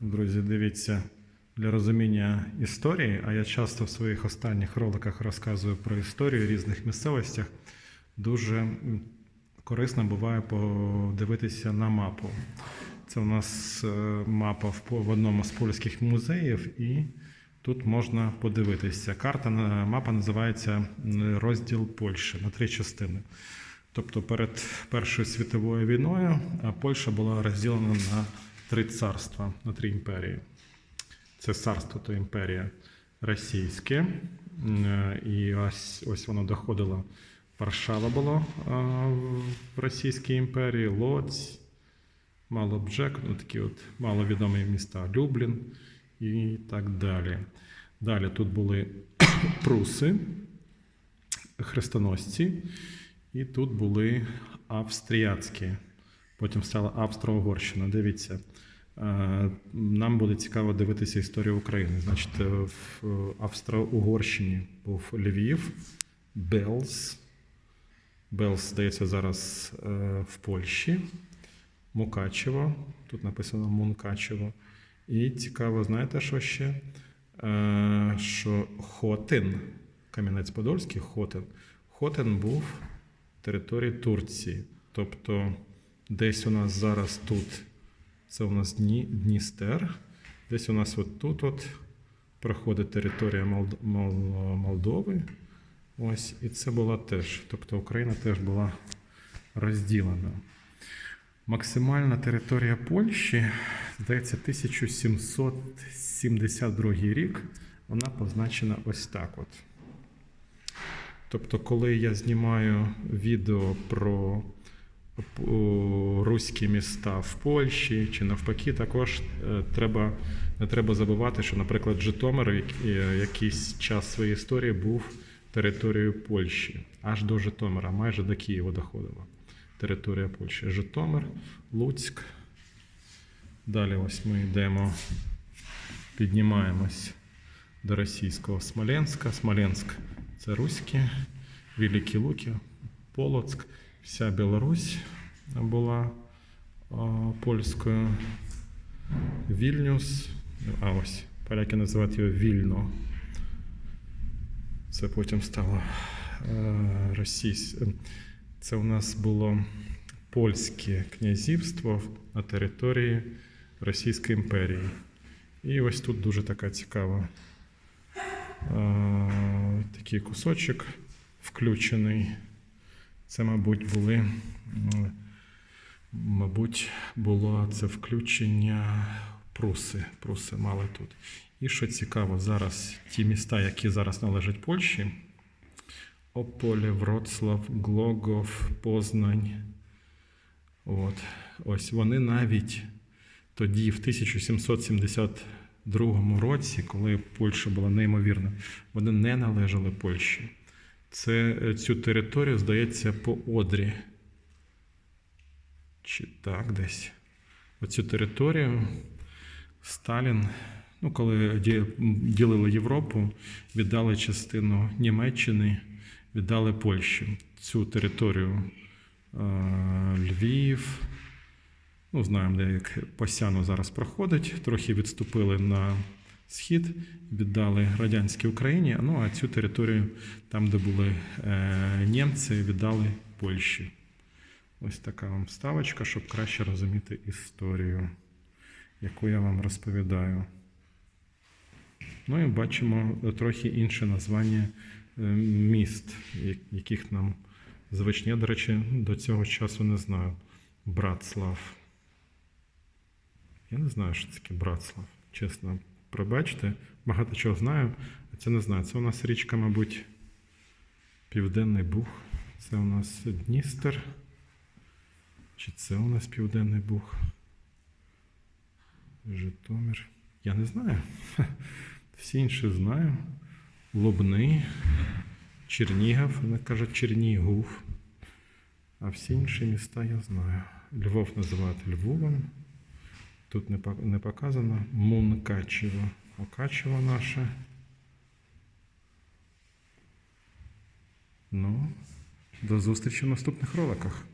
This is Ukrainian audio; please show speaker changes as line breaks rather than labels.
Друзі, дивіться для розуміння історії, а я часто в своїх останніх роликах розказую про історію в різних місцевостях. Дуже корисно буває подивитися на мапу. Це у нас е, мапа в одному з польських музеїв, і тут можна подивитися. Карта мапа називається Розділ Польщі на три частини. Тобто перед Першою світовою війною Польща була розділена на три царства, на три імперії. Це царство то імперія російське. І ось, ось воно доходило. Варшава була в Російській імперії, Лоць, Малобджек, ну такі от маловідомі міста Люблін і так далі. Далі тут були пруси, хрестоносці, і тут були австріяцькі. Потім стала Австро-Угорщина. Дивіться, е, нам буде цікаво дивитися історію України. Значить, е, в Австро-Угорщині був Львів, Белз. Белз, здається, зараз е, в Польщі. Мукачево. Тут написано Мункачево. І цікаво, знаєте, що ще? Е, що Хотин, Кам'янець-Подольський, Хотин. Хотин був території Турції. Тобто, десь у нас зараз тут, це у нас Дні, Дністер, десь у нас от тут от проходить територія Молд, Молдови. Ось, і це була теж. Тобто Україна теж була розділена. Максимальна територія Польщі, здається, 1772 рік. Вона позначена ось так. От. Тобто, коли я знімаю відео про руські міста в Польщі чи навпаки, також е, треба, не треба забувати, що, наприклад, Житомир е, якийсь час своєї історії був територією Польщі, аж до Житомира, майже до Києва доходила територія Польщі. Житомир, Луцьк. Далі ось ми йдемо, піднімаємось до російського Смоленська. Смоленськ це руське, Великі Луки, Полоцьк. Вся Білорусь була польською. Вільнюс. А ось поляки називають його Вільно. Це потім стало е, російсь... Це у нас було польське князівство на території Російської імперії. І ось тут дуже така цікава е, такий кусочок включений. Це, мабуть, були, мабуть, було це включення Пруси. Пруси мали тут. І що цікаво, зараз ті міста, які зараз належать Польщі, Ополе, Вроцлав, Глогов, Познань. От. Ось вони навіть тоді, в 1772 році, коли Польща була неймовірна, вони не належали Польщі. Це е, цю територію, здається, по Одрі. Чи так десь. Оцю територію Сталін, ну, коли ділили Європу, віддали частину Німеччини, віддали Польщі. Цю територію е, Львів. Ну, знаємо, де як Посяну зараз проходить. Трохи відступили на схід, віддали радянській Україні. Ну а цю територію, там, де були е, німці, віддали Польщі. Ось така вам вставочка, щоб краще розуміти історію, яку я вам розповідаю. Ну і бачимо е, трохи інше названня е, міст, яких нам звичні. До речі, до цього часу не знаю. Братслав. Я не знаю, що таке Братслав. Чесно, пробачте, багато чого знаю, а це не знаю. Це у нас річка, мабуть, Південний Буг. Це у нас Дністер. Чи це у нас Південний Буг? Житомир. Я не знаю. Всі інші знаю. Лубни, Чернігів, вони кажуть Чернігув. А всі інші міста я знаю. Львов називають Львовом. Тут не, показано. Мункачево. Окачево наше. Ну, до зустрічі в наступних роликах.